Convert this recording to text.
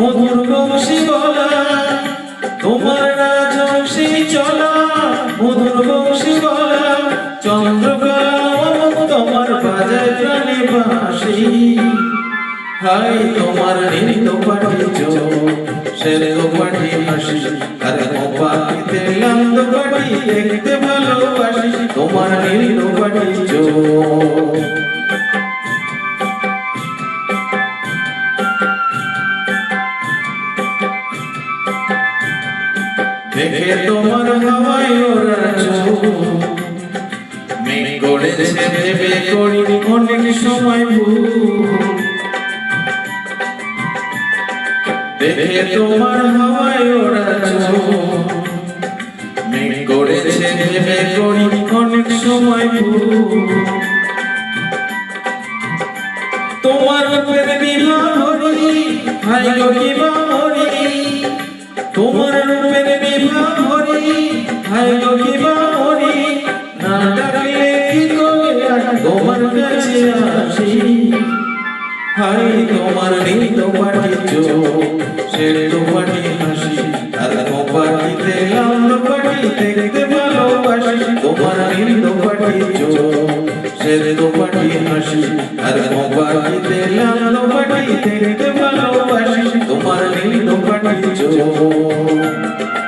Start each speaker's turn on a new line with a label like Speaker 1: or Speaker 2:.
Speaker 1: মধুর বংশী বলা তোমার রাজবংশী চলা। মধুর বংশী বলা চন্দ্রকলা তোমার বাজায় প্রাণে বাসি। হাই তোমার নীল পাটি চোখ শের পাটি হাসি। আর পাটিতে লাল পাটি দেখতে ভালোবাসি। তোমার নীল পাটি চোখ। দেখে তোমার হাওয়ায় ওরা মেঘ করেছে ভেবে করি অনেক সময় দেখে তোমার হাওয়ায় ওরা মেঘ করেছে ভেবে করি অনেক সময় তোমার রূপের বিবাহ হাই গো কি বাহরি তোমার রূপের বিবাহ হরি গো কি বাহরি না ডাকলে কি করে তোমার কাছে আসি। হাই তোমার নীল পাটি চোখ সে পাটি হাসি, আর পাটিতে লাল পাটি দেখতে ভালোবাসি। তোমার নীল পাটি চোখ সে পাটি হাসি, আর পাটিতে লাল পাটি দেখতে ভালোবাসি। তোমার নীল পাটি চোখ